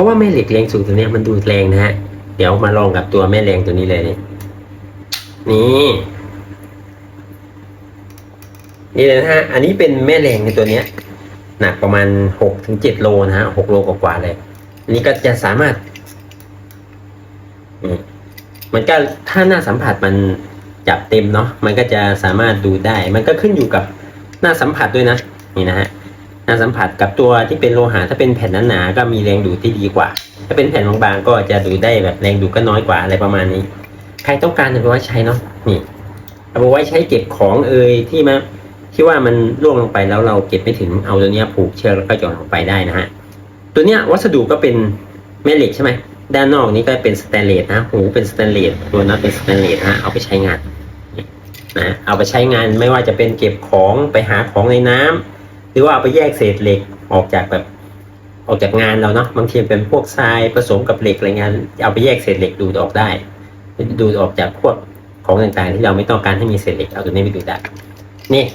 เขาว่าแม่เหล็กแรงสูงตัวนี้มันดูดแรงนะฮะ เดี๋ยวมาลองกับตัวแม่แรงตัวนี้เลยนี่นี่ นี่เลยนะฮะ อันนี้เป็นแม่แรงในตัวเนี้ยหนักประมาณหกถึงเจ็ดโลนะฮะหกโลกว่าๆเลย อันนี้ก็จะสามารถมันก็ถ้าหน้าสัมผัสมันจับเต็มเนาะมันก็จะสามารถดูได้ มันก็ขึ้นอยู่กับหน้าสัมผัสด้วยนะ นี่นะฮะ หน้าสัมผัสกับตัวที่เป็นโลหะถ้าเป็นแผ่นหนาๆก็มีแรงดูดที่ดีกว่า ถ้าเป็นแผ่นบางๆก็จะดูดได้แบบแรงดูดก็น้อยกว่าอะไรประมาณนี้ ใครต้องการเอาไปไว้ใช้เนาะนี่เอาไปไว้ใช้เก็บของเอ่ยที่มาที่ว่ามันร่วงลงไปแล้วเราเก็บไม่ถึงเอาตัวเนี้ยผูกเชือกแล้วก็หย่อนลงไปได้นะฮะตัวเนี้ยวัสดุก็เป็นแม่เหล็กใช่ไหมด้านนอกนี้ก็เป็นสแตนเลสนะหูเป็นสแตนเลสตัวน็อตเป็นสแตนเลสนะเอาไปใช้งานนะเอาไปใช้งานไม่ว่าจะเป็นเก็บของไปหาของในน้ำ หรือว่าเอาไปแยกเศษเหล็กออกจากแบบออกจากงานเราเนาะบางทีเป็นพวกทรายผสมกับเหล็กอะไรเงี้ยเอาไปแยกเศษเหล็กดูดออกได้ ดูดออกจากพวกของต่างๆ ที่เราไม่ต้องการให้มีเศษเหล็กเอาตัวนี้ไปดูได้นี่